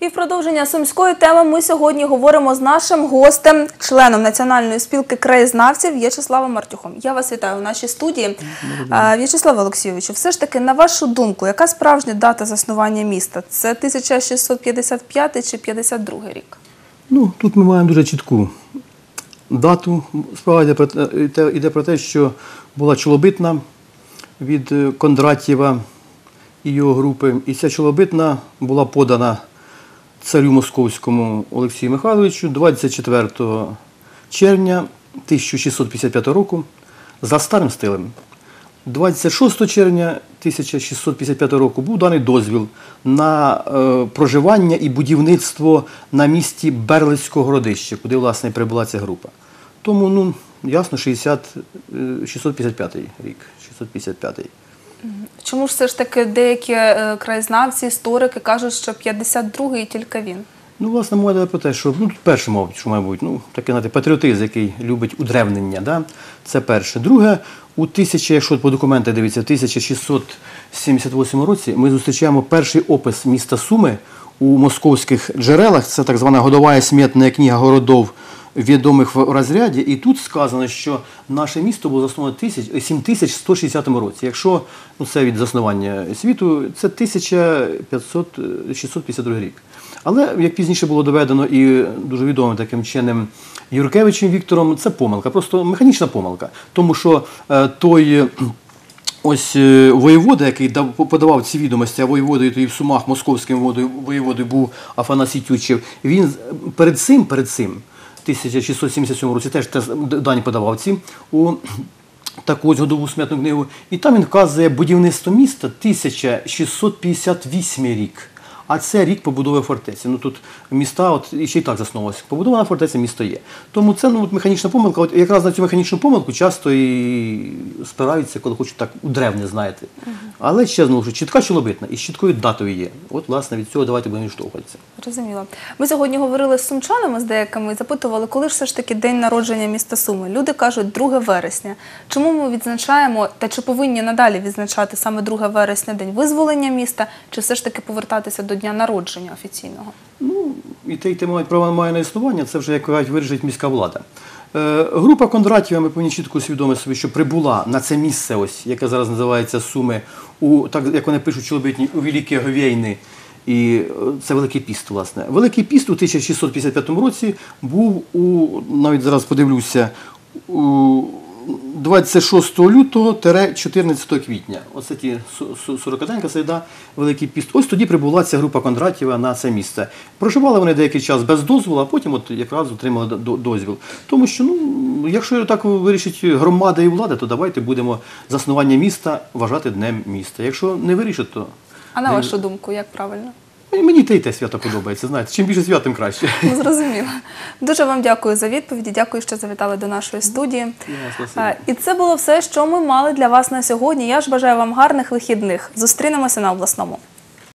І в продовження сумської теми ми сьогодні говоримо з нашим гостем, членом Національної спілки краєзнавців В'ячеславом Мартюхом. Я вас вітаю у нашій студії. А, В'ячеславе Олексійовичу, все ж таки, на вашу думку, яка справжня дата заснування міста? Це 1655 чи 52 рік? Ну, тут ми маємо дуже чітку дату. Справа йде про те, йде- йде про те, що була чолобитна від е, Кондратєва і його групи. І ця чолобитна була подана царю московському Олексію Михайловичу 24 червня 1655 року за старим стилем. 26 червня 1655 року був даний дозвіл на е, проживання і будівництво на місці Берлицького городища, куди власне прибула ця група. Тому, ну, ясно, 60, е, 655 рік. 655. Чому ж все ж таки деякі е, краєзнавці, історики кажуть, що 52-й тільки він? Ну, власне, мова про те, що ну, тут перше, мабуть, що має бути, ну, такий знаєте, патріотизм, який любить удревнення, да? це перше. Друге, у 1000, якщо по документах дивіться, в 1678 році ми зустрічаємо перший опис міста Суми у московських джерелах. Це так звана годова смітна книга городов відомих в розряді. І тут сказано, що наше місто було засновано 7160 році. Якщо ну, це від заснування світу, це 1500, е, 652 рік. Але як пізніше було доведено і дуже відомим таким чином Юркевичем Віктором, це помилка, просто механічна помилка. Тому що е, той. е, Ось е, воєвода, який дав- подавав ці відомості, а воєводою тоді в Сумах московським воєводою- був Афанасій Тютчев, він перед цим, перед цим, 1677 році теж дані подавав ці у таку ось годову смітну книгу. І там він вказує будівництво міста 1658 рік. А це рік побудови фортеці. Ну тут міста, от ще й так засновувалося. Побудована фортеця місто є. Тому це ну, от механічна помилка. От якраз на цю механічну помилку часто і спираються, коли хочуть так удревне, знаєте. Але ще знову ж чітка чоловітна і з чіткою датою є. От, власне, від цього давайте будемо відштовхуватися. Зрозуміло. Ми сьогодні говорили з сумчанами з деякими і запитували, коли ж все ж таки день народження міста Суми. Люди кажуть 2 вересня. Чому ми відзначаємо та чи повинні надалі відзначати саме 2 вересня день визволення міста, чи все ж таки повертатися до дня народження офіційного? Ну, і те, і те мають право має на існування, це вже як кажуть, вирішить міська влада. Е, група Кондратєва, ми повинні чітко усвідомити собі, що прибула на це місце, ось, яке зараз називається Суми, у, так як вони пишуть чоловітні, у Великі Говєйни. І е, це Великий Піст, власне. Великий Піст у 1655 році був у, навіть зараз подивлюся, у 26 лютого 14 квітня. Оце ті 40 денька середа, Великий Піст. Ось тоді прибула ця група Кондратєва на це місце. Проживали вони деякий час без дозволу, а потім от якраз отримали до- до- дозвіл. Тому що, ну, якщо так вирішить громада і влада, то давайте будемо заснування міста вважати днем міста. Якщо не вирішить, то А на вашу думку, як правильно? мені те й те свято подобається. Знаєте, чим більше свят, тим краще. Ну, зрозуміло. Дуже вам дякую за відповіді. Дякую, що завітали до нашої студії. Yeah, І це було все, що ми мали для вас на сьогодні. Я ж бажаю вам гарних вихідних. Зустрінемося на обласному.